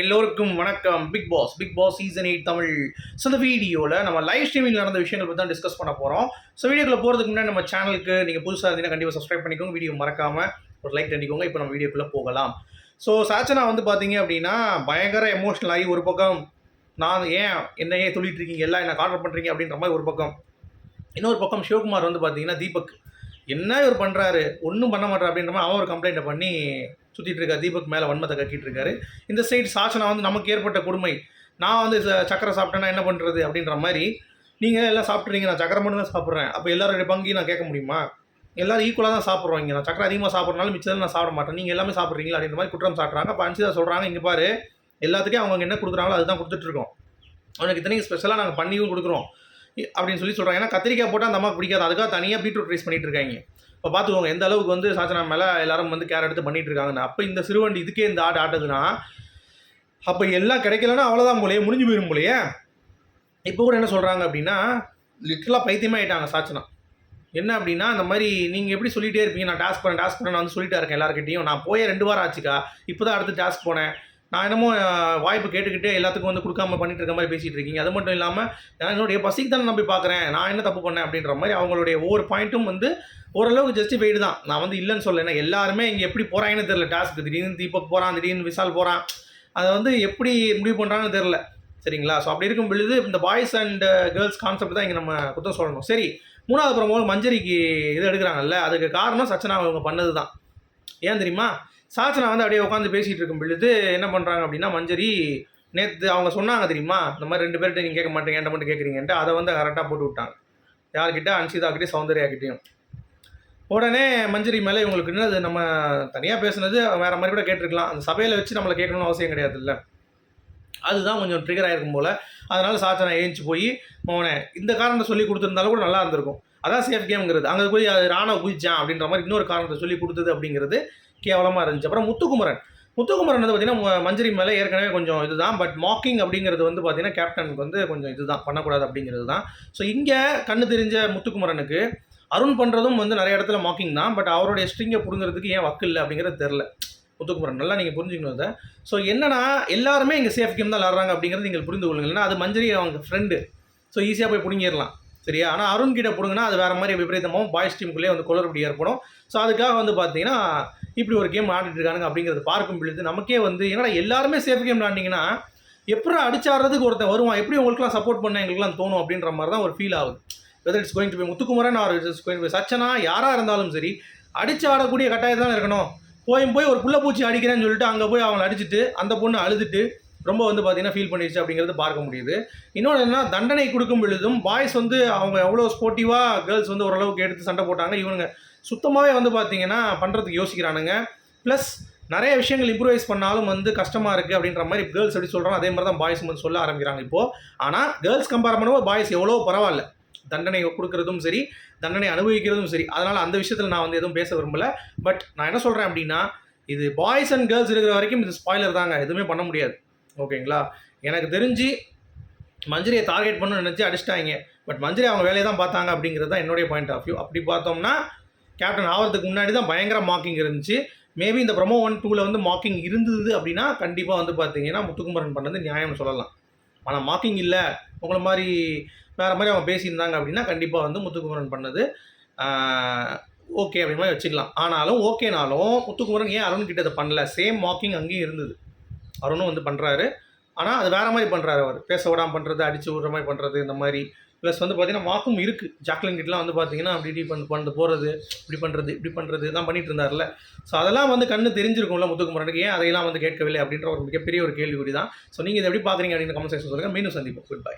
எல்லோருக்கும் வணக்கம். Bigg Boss Bigg Boss season eight Tamil. So இந்த வீடியோவில் நம்ம லைவ் ஸ்ட்ரீமிங் நடந்த விஷயங்கள் பற்றி தான் டிஸ்கஸ் பண்ண போகிறோம் ஸோ வீடியோக்குள்ள போகிறதுக்கு முன்னாடி நம்ம சேனலுக்கு நீங்கள் புதுசாக இருந்தீங்கன்னா கண்டிப்பாக சப்ஸ்கிரைப் பண்ணிக்கோங்க. வீடியோ மறக்காமல் ஒரு லைக் பண்ணிக்கோங்க இப்போ நம்ம வீடியோக்குள்ளே போகலாம். ஸோ சாச்சனா வந்து பார்த்தீங்க அப்படின்னா பயங்கர எமோஷனல் ஆகி ஒரு பக்கம் நான் ஏன் என்ன ஏன் சொல்லிட்டு இருக்கீங்க? எல்லாம் என்ன கார்டர் பண்ணுறீங்க அப்படின்ற மாதிரி ஒரு பக்கம். இன்னொரு பக்கம் சிவகுமார் வந்து பார்த்தீங்கன்னா தீபக் என்ன இவர் பண்ணுறாரு ஒன்றும் பண்ண மாட்டார் அப்படின்ற மாதிரி அவன் ஒரு கம்ப்ளைண்ட்டை பண்ணி சுற்றிட்டு இருக்கார். தீபக் மேலே வன்மத்தை கட்டிட்டு இருக்காரு. இந்த சைடு சாசனா வந்து நமக்கு ஏற்பட்ட கொடுமை. நான் வந்து ச- சக்கரை சாப்பிட்டேன்னா என்ன பண்ணுறது அப்படின்ற மாதிரி நீங்கள் எல்லாம் சாப்பிட்றீங்க நான் சக்கரை மட்டும் தான் சாப்பிட்றேன். அப்போ எல்லாருடைய பங்கையும் நான் கேட்க முடியுமா? எல்லாரும் ஈக்குவலாக தான் சாப்பிட்றோம் இங்கே. நான் சக்கரை அதிகமாக சாப்பிட்றனால மிச்சம் நான் சாப்பிட மாட்டேன். நீங்கள் எல்லாமே சாப்பிட்றீங்களா அப்படின்ற மாதிரி குற்றம் சாட்டுறாங்க. அப்போ அன்சிதா சொல்கிறாங்க இங்கே பாரு எல்லாத்துக்கும் அவங்க என்ன கொடுக்குறாங்களோ அதுதான் கொடுத்துட்ருக்கோம் அவனுக்கு இத்தனைக்கு ஸ்பெஷலாக நாங்கள் பண்ணியும் கொடுக்குறோம். அப்படின்னு சொல்லி சொல்கிறாங்க ஏன்னா கத்திரிக்காய் போட்டால் அந்த அம்மாவுக்கு பிடிக்காது. அதுக்காக தனியாக பீட்ரூட் ரைஸ் பண்ணிட்டு இருக்காங்க. இப்போ பார்த்துக்கோங்க எந்த அளவுக்கு வந்து சாச்சனா மேலே எல்லாரும் வந்து கேர் எடுத்து பண்ணிகிட்டு இருக்காங்கன்னு. அப்போ இந்த சிறுவண்டி இதுக்கே இந்த ஆடு ஆட்டுதுன்னா அப்போ எல்லாம் கிடைக்கலன்னா அவ்வளோதான் போலையே முடிஞ்சு போயிடும் போலையே. இப்போ கூட என்ன சொல்கிறாங்க அப்படின்னா லிட்டலாக பைத்தியமாக ஆயிட்டாங்க சாச்சனா. என்ன அப்படின்னா இந்த மாதிரி நீங்கள் எப்படி சொல்லிகிட்டே இருப்பீங்க நான் டாஸ்க் பண்ணேன் டாஸ்க் பண்ணேன் நான் வந்து சொல்லிட்டே இருக்கேன் எல்லாருக்கிட்டையும் நான் போய் ரெண்டு வாரம் ஆச்சுக்கா இப்போ தான் அடுத்து டாஸ்க் போனேன். நான் என்னமோ வாய்ப்பு கேட்டுக்கிட்டு எல்லாத்துக்கும் வந்து கொடுக்காம பண்ணிட்டு இருக்க மாதிரி பேசிகிட்டு இருக்கீங்க அது மட்டும் இல்லாமல் நான் என்னுடைய பசிக்கு தானே நம்பி பார்க்குறேன் நான் என்ன தப்பு பண்ணேன் அப்படின்ற மாதிரி அவங்களுடைய ஒவ்வொரு பாயிண்ட்டும் வந்து ஓரளவுக்கு ஜஸ்டிஃபைடு தான். நான் வந்து இல்லைன்னு சொல்லலை. எல்லாருமே இங்கே எப்படி போகிறாங்கன்னு தெரில டாஸ்க்கு திடீர்னு தீபக் போகிறான் திடீர்னு விசால் போகிறான் அதை வந்து எப்படி முடிவு பண்ணுறான்னு தெரில சரிங்களா? ஸோ அப்படி இருக்கும் பொழுது இந்த பாய்ஸ் அண்ட் கேர்ள்ஸ் கான்செப்ட் தான் இங்கே நம்ம குத்தம் சொல்லணும். சரி மூணாவது ப்ரோமோ மஞ்சரிக்கு இது எடுக்கிறாங்கல்ல. அதுக்கு காரணம் சச்சனா அவங்க பண்ணது தான் ஏன் தெரியுமா? சாச்சனா வந்து அப்படியே உட்காந்து பேசிகிட்டு இருக்கும் பொழுது என்ன பண்ணுறாங்க அப்படின்னா மஞ்சரி நேற்று அவங்க சொன்னாங்க தெரியுமா இந்த மாதிரி ரெண்டு பேர்கிட்ட நீங்கள் கேட்க மாட்டேங்க என்ன மட்டும் கேட்குறீங்கன்ட்டு அதை வந்து கரெக்டாக போட்டு விட்டாங்க. யார்கிட்ட? அன்சிதாக்கிட்டே சௌந்தர்யாக்கிட்டையும் உடனே மஞ்சரி மேலே இவங்களுக்கு என்னது நம்ம தனியாக பேசுனது வேறு மாதிரி கூட கேட்டிருக்கலாம். அந்த சபையில் வச்சு நம்மளை கேட்கணும்னு அவசியம் கிடையாது இல்லை அதுதான் கொஞ்சம் ட்ரிகர் ஆகிருக்கும் போல். அதனால் சாச்சனை ஏஞ்சி போய் மோனே இந்த காரணத்தை சொல்லி கொடுத்துருந்தாலும் கூட நல்லா இருந்திருக்கும். அதான் சேஃப் கேம்ங்கிறது அங்கே போய் அது ராணவ குதிச்சான் அப்படின்ற மாதிரி இன்னொரு காரணத்தை சொல்லி கொடுத்தது அப்படிங்கிறது கேவலமாக இருந்துச்சு. அப்புறம் முத்துக்குமரன். முத்துக்குமரன் வந்து பார்த்தீங்கன்னா மஞ்சரி மேலே ஏற்கனவே கொஞ்சம் இதுதான். பட் மாக்கிங் அப்படிங்கிறது வந்து பார்த்தீங்கன்னா கேப்டனுக்கு வந்து கொஞ்சம் இதுதான். பண்ணக்கூடாது அப்படிங்கிறது தான் ஸோ இங்கே கண்ணு தெரிஞ்ச முத்துக்குமரனுக்கு அருண் பண்ணுறதும் வந்து நிறைய இடத்துல மாக்கிங் தான். பட் அவருடைய ஸ்ட்ரிங்கை பிடுங்கிறதுக்கு ஏன் வக்கு இல்லை அப்படிங்கிறது தெரில முத்துக்குமரன் நல்லா நீங்கள் புரிஞ்சுக்கணும் அதை ஸோ என்னன்னா எல்லாருமே இங்கே சேஃப் கேம் தான் விளாட்றாங்க அப்படிங்கிறது நீங்கள் புரிந்து கொள்ளுங்கள். ஏன்னா அது மஞ்சரி அவங்க ஃப்ரெண்டு ஸோ ஈஸியாக போய் பிடுங்கிடலாம். சரியா? ஆனால் அருண் கிட்ட பிடுங்கினா அது வேறு மாதிரி விபரீதமாகவும் பாய்ஸ் டீமுக்குள்ளே வந்து குளறுபடி ஏற்படும். ஸோ அதுக்காக வந்து பார்த்தீங்கன்னா இப்படி ஒரு கேம் ஆடிட்டு இருக்கானுங்க அப்படிங்கிறத பார்க்கும் பொழுது நமக்கே வந்து என்னடா எல்லாருமே சேஃப் கேம் விளாண்டிங்கன்னா எப்படி அடிச்சாடுறதுக்கு ஒருத்தன் வருவான்? எப்படி உங்களுக்குலாம் சப்போர்ட் பண்ண எங்களுக்குலாம் தோணும் அப்படின்ற மாதிரி தான் ஒரு ஃபீல் ஆகுது. Whether it's going to be Muthukumaran or it's going to Sachana யாராக இருந்தாலும் சரி அடிச்சு ஆடக்கூடிய கட்டாயம் தான் இருக்கணும். போய் போய் ஒரு புள்ள பூச்சி அடிக்கிறேன்னு சொல்லிட்டு அங்கே போய் அவங்களை அடிச்சுட்டு அந்த பொண்ணு அழுதுட்டு ரொம்ப வந்து பார்த்தீங்கன்னா ஃபீல் பண்ணிடுச்சு அப்படிங்கிறது பார்க்க முடியுது. இன்னொன்று என்ன தண்டனை கொடுக்கும் பொழுதும் பாய்ஸ் வந்து அவங்க எவ்வளோ ஸ்போர்ட்டிவாக கேர்ள்ஸ் வந்து ஓரளவுக்கு எடுத்து சண்டை போட்டாங்க. இவனுங்க சுத்தமாகவே வந்து பார்த்தீங்கன்னா பண்ணுறதுக்கு யோசிக்கிறானுங்க. ப்ளஸ் நிறைய விஷயங்கள் இம்ப்ரூவைஸ் பண்ணாலும் வந்து கஷ்டமாக இருக்குது அப்படின்ற மாதிரி கேர்ள்ஸ் எப்படி சொல்கிறாங்க அதே மாதிரி தான் பாய்ஸ் வந்து சொல்ல ஆரம்பிக்கிறாங்க இப்போது ஆனால் கேர்ள்ஸ் கம்பேர் பண்ணும்போது பாய்ஸ் எவ்வளோ பரவாயில்ல. தண்டனை கொடுக்கறதும் சரி தண்டனை அனுபவிக்கிறதும் சரி. அதனால் அந்த விஷயத்தில் நான் வந்து எதுவும் பேச விரும்பலை. பட் நான் என்ன சொல்கிறேன் அப்படின்னா இது பாய்ஸ் அண்ட் கேர்ள்ஸ் இருக்கிற வரைக்கும் இது ஸ்பாய்லர் தாங்க. எதுவுமே பண்ண முடியாது. ஓகேங்களா? எனக்கு தெரிஞ்சு மஞ்சரியை டார்கெட் பண்ணணும்னு நினச்சி அடிச்சிட்டாங்க. பட் மஞ்சரி அவங்க வேலையை தான் பார்த்தாங்க அப்படிங்கிறது தான் என்னுடைய பாயிண்ட் ஆஃப் வியூ அப்படி பார்த்தோம்னா கேப்டன் ஆகிறதுக்கு முன்னாடி தான் பயங்கர மார்க்கிங் இருந்துச்சு. மேபி இந்த ப்ரொமோ ஒன் டூவில் வந்து மார்க்கிங் இருந்தது அப்படின்னா கண்டிப்பாக வந்து பார்த்தீங்கன்னா முத்துக்குமரன் பண்ணது நியாயம்னு சொல்லலாம். ஆனால் மார்க்கிங் இல்லை. உங்களை மாதிரி வேறு மாதிரி அவங்க பேசியிருந்தாங்க அப்படின்னா கண்டிப்பாக வந்து முத்துக்குமரன் பண்ணது. ஓகே அப்படி மாதிரி வச்சுக்கலாம். ஆனாலும் ஓகேனாலும் முத்துக்குமரன் ஏன் அருண் கிட்ட அதை பண்ணல? சேம் மார்க்கிங் அங்கேயும் இருந்தது. அருணும் வந்து பண்ணுறாரு ஆனால் அது வேறு மாதிரி பண்ணுறாரு அவர். பேச விடாமல் பண்ணுறது அடித்து விடுற மாதிரி பண்ணுறது இந்த மாதிரி ப்ளஸ் வந்து பார்த்தீங்கன்னா வாக்கும் இருக்குது ஜாக்லின் கிட்டலாம் வந்து பார்த்தீங்கன்னா அப்படி இப்படி பண்ண போகிறது இப்படி பண்ணுறது இப்படி பண்ணுறது தான் பண்ணிட்டு இருந்தார்ல ஸோ அதெல்லாம் வந்து கண்ணு தெரிஞ்சிருக்கும்ல முத்துக்குமரனுக்கு. ஏன் அதையெல்லாம் வந்து கேட்கவில்லை அப்படின்ற ஒரு மிகப்பெரிய ஒரு கேள்விக்குறி தான் ஸோ நீங்கள் இதை எப்படி பார்க்குறீங்க அப்படின்னு கமெண்ட் செக்ஷன் சொல்லுங்கள் மீண்டும் சந்திப்போம். Good bye